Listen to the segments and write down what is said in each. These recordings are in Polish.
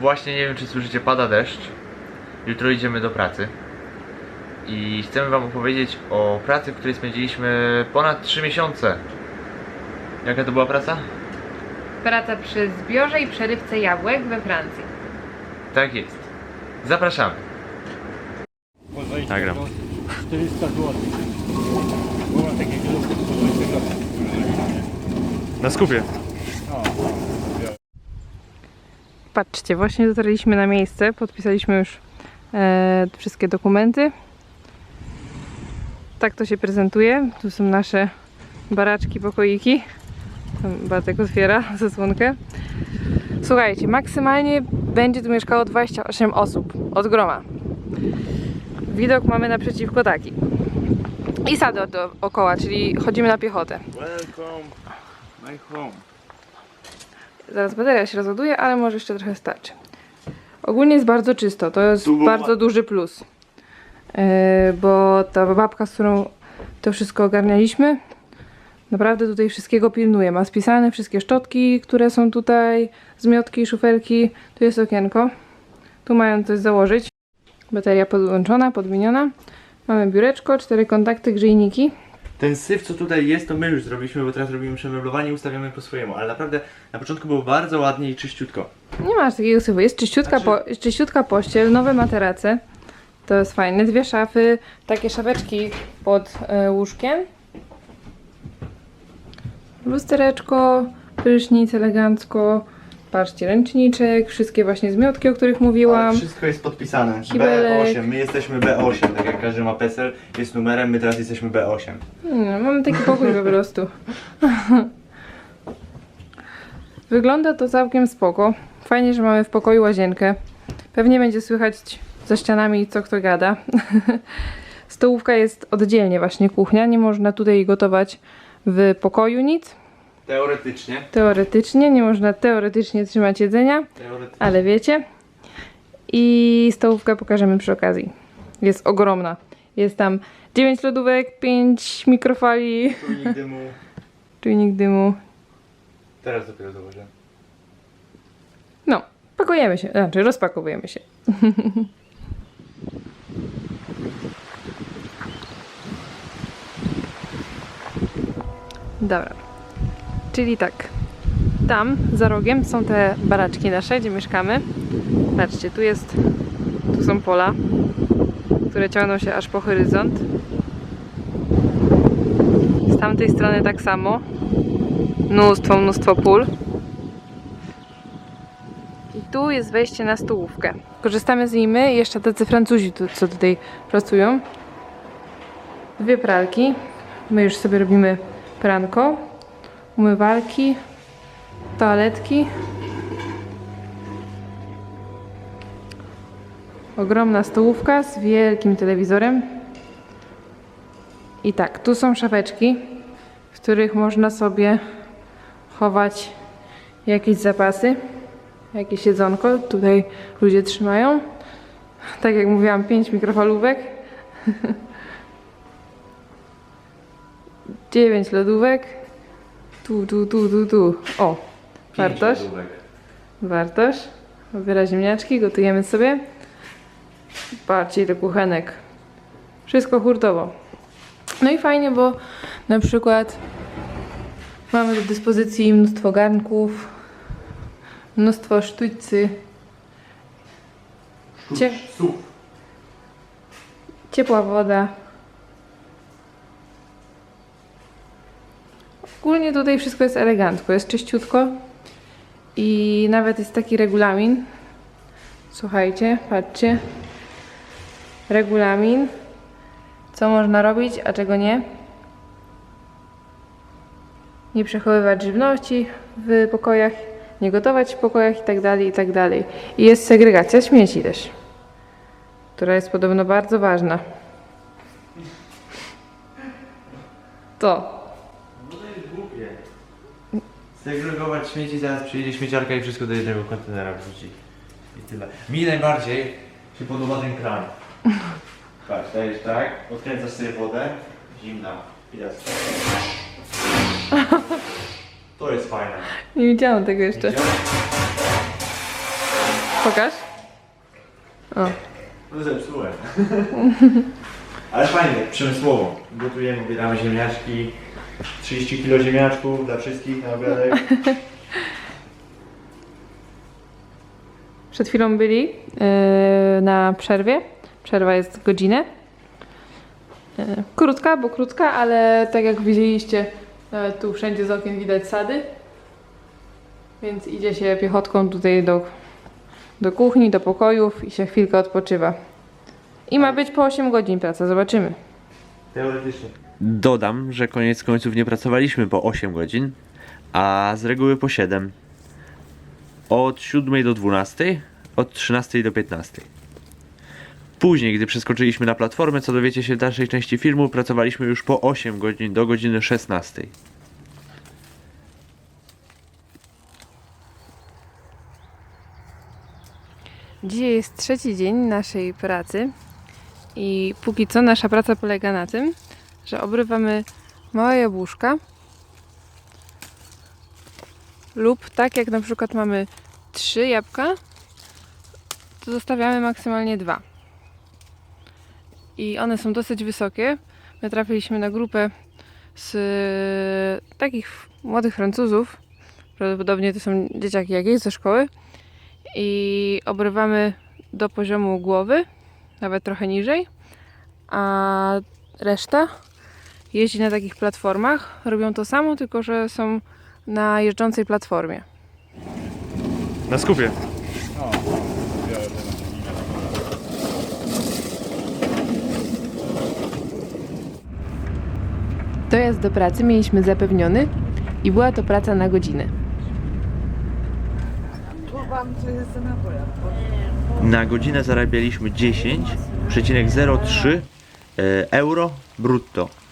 Właśnie nie wiem, czy słyszycie, pada deszcz. Jutro idziemy do pracy. I chcemy Wam opowiedzieć o pracy, w której spędziliśmy ponad 3 miesiące. Jaka to była praca? Praca przy zbiorze i przerywce jabłek we Francji. Tak jest. Zapraszamy. Nagram. 400 zł. Była takie grupy, 120 zł. Na skupie. Patrzcie, właśnie dotarliśmy na miejsce, podpisaliśmy już e, wszystkie dokumenty. Tak to się prezentuje. Tu są nasze baraczki, pokoiki. Tam Bartek otwiera zasłonkę. Słuchajcie, maksymalnie będzie tu mieszkało 28 osób od groma. Widok mamy naprzeciwko taki. I sady dookoła, czyli chodzimy na piechotę. Welcome my home. Zaraz bateria się rozładuje, ale może jeszcze trochę starczy. Ogólnie jest bardzo czysto, to jest bardzo duży plus. Yy, bo ta babka, z którą to wszystko ogarnialiśmy, naprawdę tutaj wszystkiego pilnuje. Ma spisane wszystkie szczotki, które są tutaj, zmiotki, szufelki. Tu jest okienko. Tu mają coś założyć. Bateria podłączona, podmieniona. Mamy biureczko, cztery kontakty, grzejniki. Ten syf, co tutaj jest, to my już zrobiliśmy, bo teraz robimy przemeblowanie i ustawiamy po swojemu. Ale naprawdę na początku było bardzo ładnie i czyściutko. Nie masz takiego syfu. Jest czyściutka, Znaczy- po, czyściutka pościel, nowe materace. To jest fajne. Dwie szafy, takie szafeczki pod e, łóżkiem. Lustereczko, prysznic elegancko. Patrzcie, ręczniczek, wszystkie właśnie zmiotki, o których mówiłam. Ale wszystko jest podpisane. Kibelek. B8, my jesteśmy B8, tak jak każdy ma PESEL, jest numerem, my teraz jesteśmy B8. Nie, mamy taki pokój po prostu. Wygląda to całkiem spoko. Fajnie, że mamy w pokoju łazienkę. Pewnie będzie słychać za ścianami co kto gada. Stołówka jest oddzielnie właśnie kuchnia. Nie można tutaj gotować w pokoju nic. Teoretycznie. Teoretycznie. Nie można teoretycznie trzymać jedzenia, Teoretycznie. ale wiecie. I stołówkę pokażemy przy okazji. Jest ogromna. Jest tam 9 lodówek, 5 mikrofali, Czujnik dymu. czujnik dymu. Teraz dopiero dołożę. No, pakujemy się, znaczy rozpakowujemy się. Dobra. Czyli tak. Tam za rogiem są te baraczki nasze, gdzie mieszkamy. Patrzcie, tu jest. Tu są pola, które ciągną się aż po horyzont. Z tamtej strony tak samo. Mnóstwo, mnóstwo pól. I tu jest wejście na stołówkę. Korzystamy z niej my jeszcze tacy Francuzi, co tutaj pracują. Dwie pralki. My już sobie robimy pranko. Umywalki. Toaletki. Ogromna stołówka z wielkim telewizorem. I tak, tu są szafeczki, w których można sobie chować jakieś zapasy jakieś jedzonko. Tutaj ludzie trzymają. Tak jak mówiłam, 5 mikrofalówek. 9 lodówek. Tu, tu, tu, tu, tu. O, wartość. Wartość. Obiera ziemniaczki, gotujemy sobie. Patrzcie, do kuchenek. Wszystko hurtowo. No i fajnie, bo na przykład mamy do dyspozycji mnóstwo garnków, mnóstwo sztućcy. Cie, ciepła woda. Ogólnie tutaj wszystko jest elegancko, jest czyściutko i nawet jest taki regulamin. Słuchajcie, patrzcie. Regulamin. Co można robić, a czego nie. Nie przechowywać żywności w pokojach, nie gotować w pokojach i tak dalej, i tak. I jest segregacja śmieci też, która jest podobno bardzo ważna. To. Segregować śmieci, zaraz przyjedzie śmieciarka i wszystko do jednego kontenera wrzuci. I tyle. Mi najbardziej się podoba ten kran. Patrz, dajesz tak, odkręcasz sobie wodę, zimna. I teraz. To jest fajne. Nie widziałam tego jeszcze. Widziałeś? Pokaż. O. No zepsułem. Ale fajnie, przemysłowo. Gotujemy, ubieramy ziemniaczki. 30 kg ziemniaczków dla wszystkich na obiadek. Przed chwilą byli yy, na przerwie. Przerwa jest godzinę. Yy, krótka, bo krótka, ale tak jak widzieliście, nawet tu wszędzie z okien widać sady. Więc idzie się piechotką tutaj do, do kuchni, do pokojów i się chwilkę odpoczywa. I ma być po 8 godzin praca, zobaczymy. Teoretycznie. Dodam, że koniec końców nie pracowaliśmy po 8 godzin, a z reguły po 7. Od 7 do 12, od 13 do 15. Później, gdy przeskoczyliśmy na platformę, co dowiecie się w dalszej części filmu, pracowaliśmy już po 8 godzin do godziny 16. Dzisiaj jest trzeci dzień naszej pracy i póki co nasza praca polega na tym, że obrywamy małe jabłuszka lub tak jak na przykład mamy trzy jabłka, to zostawiamy maksymalnie dwa. I one są dosyć wysokie. My trafiliśmy na grupę z e, takich młodych Francuzów. Prawdopodobnie to są dzieciaki jakieś ze szkoły i obrywamy do poziomu głowy, nawet trochę niżej, a reszta jeździ na takich platformach. Robią to samo, tylko że są na jeżdżącej platformie. Na skupie. Dojazd do pracy mieliśmy zapewniony i była to praca na godzinę. Na godzinę zarabialiśmy 10,03 e, euro brutto.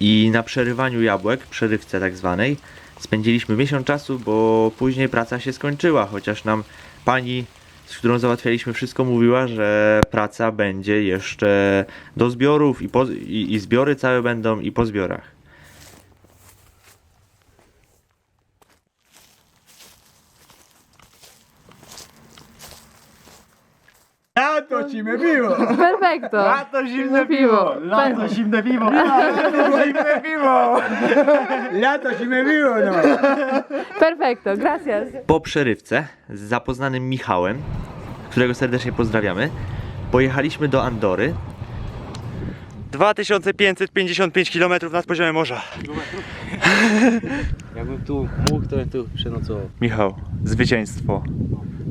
I na przerywaniu jabłek, przerywce tak zwanej, spędziliśmy miesiąc czasu, bo później praca się skończyła, chociaż nam pani, z którą załatwialiśmy wszystko, mówiła, że praca będzie jeszcze do zbiorów i, po, i, i zbiory całe będą i po zbiorach. Lato ci me piwo! Perfekto! Lato zimne piwo. Lato zimne piwo! Lato zimne piwo! Lato zimne piwo, no! Perfekto, gracias! Po przerywce z zapoznanym Michałem, którego serdecznie pozdrawiamy, pojechaliśmy do Andory. 2555 km nad poziomem morza. Jakbym tu mógł, to bym tu przenocował. Michał, zwycięstwo.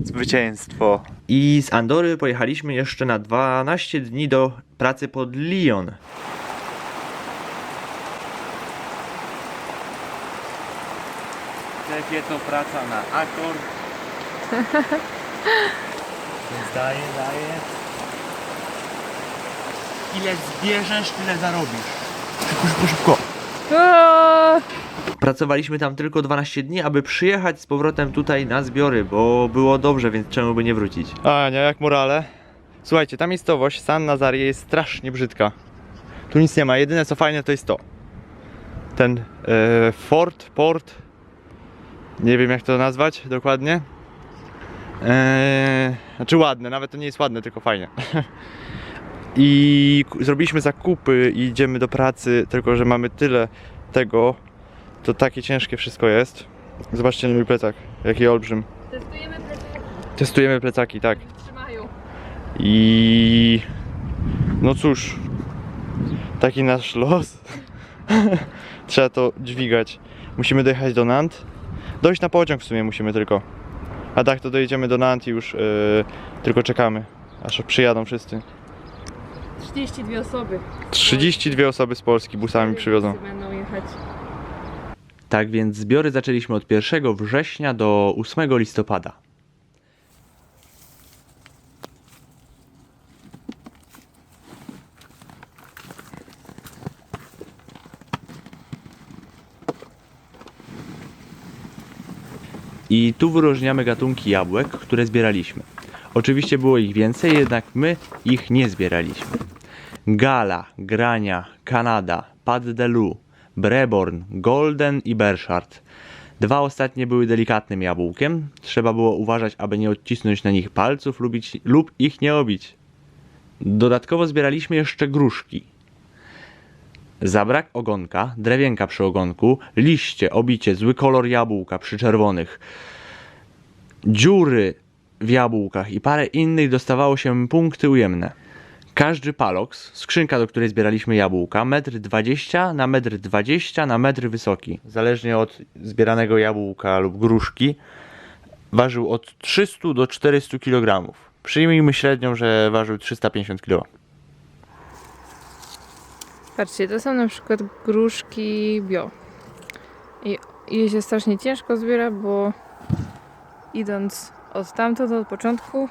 Zwycięstwo. I z Andory pojechaliśmy jeszcze na 12 dni do pracy pod Lyon. Lepiej to praca na akord. Więc daje, daje. Ile zbierzesz, tyle zarobisz. Szybko, szybko, szybko. Pracowaliśmy tam tylko 12 dni, aby przyjechać z powrotem tutaj na zbiory, bo było dobrze, więc czemu by nie wrócić? Ania, jak morale? Słuchajcie, ta miejscowość San Nazarie jest strasznie brzydka. Tu nic nie ma, jedyne co fajne to jest to. Ten e, fort, port, nie wiem jak to nazwać dokładnie. E, znaczy ładne, nawet to nie jest ładne, tylko fajnie. I zrobiliśmy zakupy i idziemy do pracy, tylko że mamy tyle tego, to takie ciężkie wszystko jest. Zobaczcie na mój plecak, jaki olbrzym. Testujemy plecaki, Testujemy plecaki, tak. trzymają. I no cóż, taki nasz los. Trzeba to dźwigać. Musimy dojechać do Nant. Dojść na pociąg w sumie musimy tylko. A tak to dojedziemy do Nant i już yy, tylko czekamy, aż przyjadą wszyscy. 32 osoby. 32 osoby z Polski busami przywiozą. Będą jechać. Tak więc zbiory zaczęliśmy od 1 września do 8 listopada. I tu wyróżniamy gatunki jabłek, które zbieraliśmy. Oczywiście było ich więcej, jednak my ich nie zbieraliśmy. Gala, Grania, Kanada, Pas de Loup, Breborn, Golden i Bershard. Dwa ostatnie były delikatnym jabłkiem. Trzeba było uważać, aby nie odcisnąć na nich palców lub ich, lub ich nie obić. Dodatkowo zbieraliśmy jeszcze gruszki. Za brak ogonka, drewienka przy ogonku, liście, obicie, zły kolor jabłka przy czerwonych, dziury w jabłkach i parę innych dostawało się punkty ujemne. Każdy paloks, skrzynka do której zbieraliśmy jabłka, 1,20 m na 1,20 m na metr wysoki, zależnie od zbieranego jabłka lub gruszki, ważył od 300 do 400 kg. Przyjmijmy średnią, że ważył 350 kg. Patrzcie, to są na przykład gruszki bio. I je się strasznie ciężko zbiera, bo idąc od tamtąd, od początku,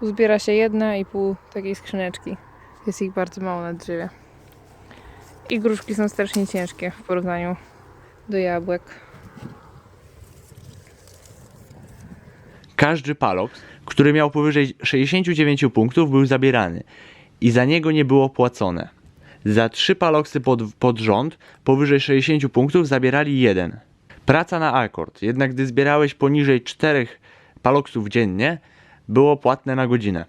uzbiera się jedna i pół takiej skrzyneczki. Jest ich bardzo mało na drzewie. I gruszki są strasznie ciężkie w porównaniu do jabłek. Każdy paloks, który miał powyżej 69 punktów, był zabierany i za niego nie było płacone. Za trzy paloksy pod, pod rząd powyżej 60 punktów zabierali jeden. Praca na akord, jednak gdy zbierałeś poniżej 4 paloksów dziennie, było płatne na godzinę.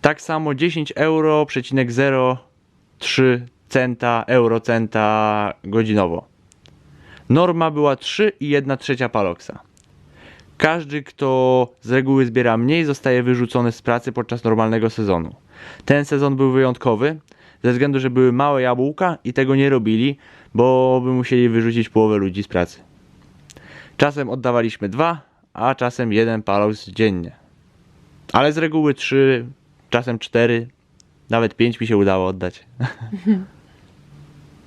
Tak samo 10 euro, przecinek 0,3 centa, eurocenta godzinowo. Norma była 3,1 trzecia paloksa. Każdy, kto z reguły zbiera mniej, zostaje wyrzucony z pracy podczas normalnego sezonu. Ten sezon był wyjątkowy, ze względu, że były małe jabłka i tego nie robili, bo by musieli wyrzucić połowę ludzi z pracy. Czasem oddawaliśmy dwa, a czasem jeden paloks dziennie. Ale z reguły trzy, czasem cztery, nawet pięć mi się udało oddać.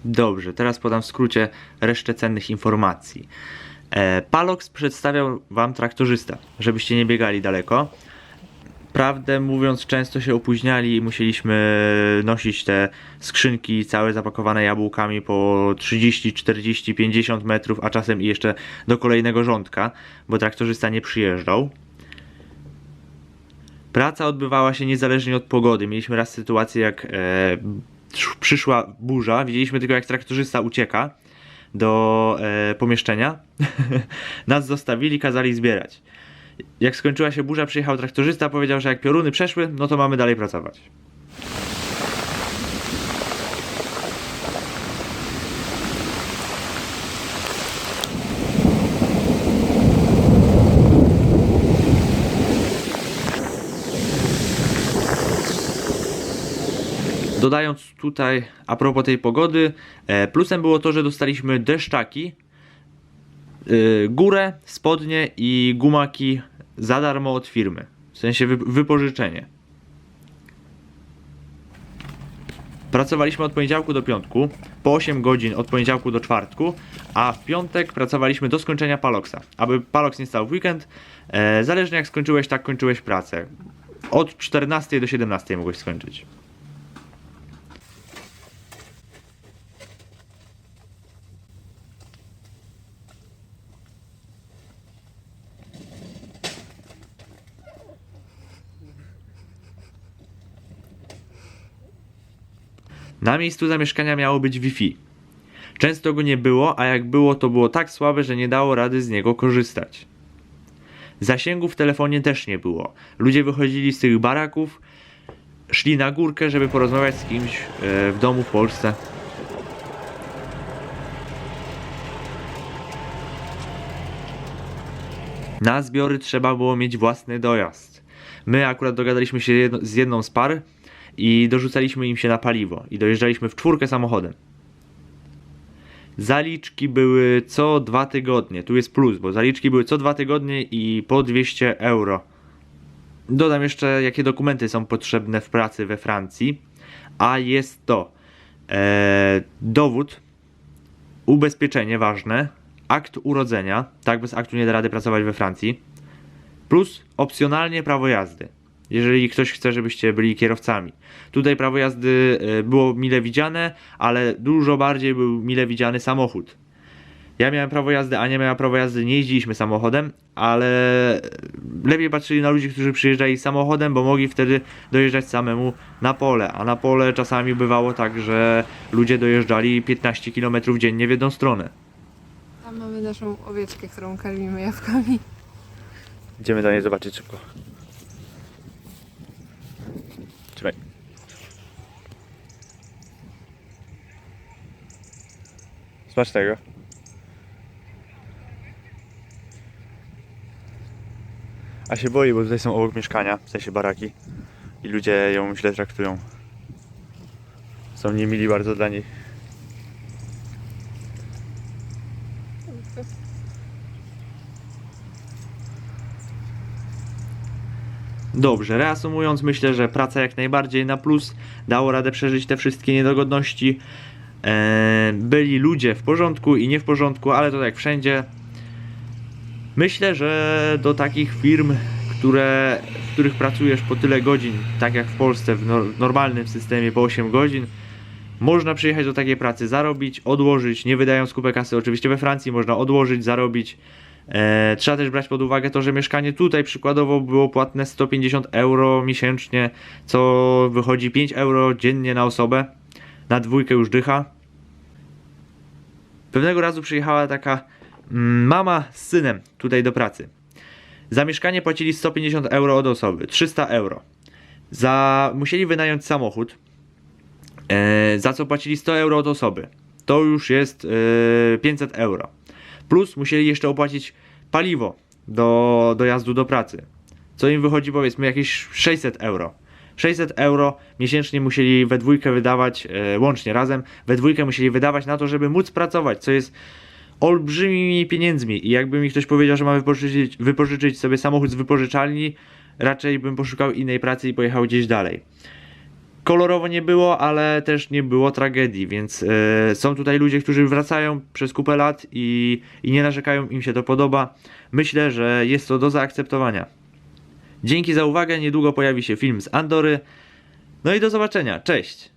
Dobrze, teraz podam w skrócie resztę cennych informacji. E, Palox przedstawiał wam traktorzysta, żebyście nie biegali daleko. Prawdę mówiąc, często się opóźniali i musieliśmy nosić te skrzynki całe zapakowane jabłkami po 30, 40, 50 metrów, a czasem i jeszcze do kolejnego rządka, bo traktorzysta nie przyjeżdżał. Praca odbywała się niezależnie od pogody. Mieliśmy raz sytuację, jak e, przyszła burza, widzieliśmy tylko jak traktorzysta ucieka do e, pomieszczenia. Nas zostawili, kazali zbierać. Jak skończyła się burza, przyjechał traktorzysta, powiedział, że jak pioruny przeszły, no to mamy dalej pracować. Dodając tutaj, a propos tej pogody, e, plusem było to, że dostaliśmy deszczaki, górę, spodnie i gumaki za darmo od firmy. W sensie wy, wypożyczenie. Pracowaliśmy od poniedziałku do piątku, po 8 godzin od poniedziałku do czwartku, a w piątek pracowaliśmy do skończenia paloksa. Aby paloks nie stał w weekend, e, zależnie jak skończyłeś, tak kończyłeś pracę. Od 14 do 17 mogłeś skończyć. Na miejscu zamieszkania miało być Wi-Fi. Często go nie było, a jak było, to było tak słabe, że nie dało rady z niego korzystać. Zasięgu w telefonie też nie było. Ludzie wychodzili z tych baraków, szli na górkę, żeby porozmawiać z kimś e, w domu w Polsce. Na zbiory trzeba było mieć własny dojazd. My akurat dogadaliśmy się z jedną z par i dorzucaliśmy im się na paliwo i dojeżdżaliśmy w czwórkę samochodem. Zaliczki były co dwa tygodnie. Tu jest plus, bo zaliczki były co dwa tygodnie i po 200 euro. Dodam jeszcze, jakie dokumenty są potrzebne w pracy we Francji. A jest to e, dowód, ubezpieczenie ważne, akt urodzenia, tak bez aktu nie da rady pracować we Francji, plus opcjonalnie prawo jazdy jeżeli ktoś chce, żebyście byli kierowcami. Tutaj prawo jazdy e, było mile widziane, ale dużo bardziej był mile widziany samochód. Ja miałem prawo jazdy, Ania miała prawo jazdy, nie jeździliśmy samochodem, ale lepiej patrzyli na ludzi, którzy przyjeżdżali samochodem, bo mogli wtedy dojeżdżać samemu na pole, a na pole czasami bywało tak, że ludzie dojeżdżali 15 km dziennie w jedną stronę. Tam mamy naszą owieczkę, którą karmimy jabłkami. Idziemy do niej zobaczyć szybko. Smacznego. A się boi, bo tutaj są obok mieszkania, w sensie baraki. I ludzie ją źle traktują. Są niemili bardzo dla niej. Dobrze, reasumując, myślę, że praca jak najbardziej na plus. Dało radę przeżyć te wszystkie niedogodności. Eee, byli ludzie w porządku i nie w porządku, ale to jak wszędzie. Myślę, że do takich firm, które, w których pracujesz po tyle godzin, tak jak w Polsce, w nor- normalnym systemie po 8 godzin, można przyjechać do takiej pracy, zarobić, odłożyć, nie wydając kupę kasy. Oczywiście we Francji można odłożyć, zarobić. E, trzeba też brać pod uwagę to, że mieszkanie tutaj przykładowo było płatne 150 euro miesięcznie, co wychodzi 5 euro dziennie na osobę. Na dwójkę już dycha. Pewnego razu przyjechała taka mm, mama z synem tutaj do pracy. Za mieszkanie płacili 150 euro od osoby, 300 euro. Za musieli wynająć samochód, e, za co płacili 100 euro od osoby. To już jest e, 500 euro. Plus musieli jeszcze opłacić paliwo do dojazdu do pracy. Co im wychodzi powiedzmy jakieś 600 euro. 600 euro miesięcznie musieli we dwójkę wydawać, e, łącznie razem, we dwójkę musieli wydawać na to, żeby móc pracować, co jest olbrzymimi pieniędzmi. I jakby mi ktoś powiedział, że ma wypożyczyć, wypożyczyć sobie samochód z wypożyczalni, raczej bym poszukał innej pracy i pojechał gdzieś dalej. Kolorowo nie było, ale też nie było tragedii, więc e, są tutaj ludzie, którzy wracają przez kupę lat i, i nie narzekają, im się to podoba. Myślę, że jest to do zaakceptowania. Dzięki za uwagę, niedługo pojawi się film z Andory. No i do zobaczenia, cześć!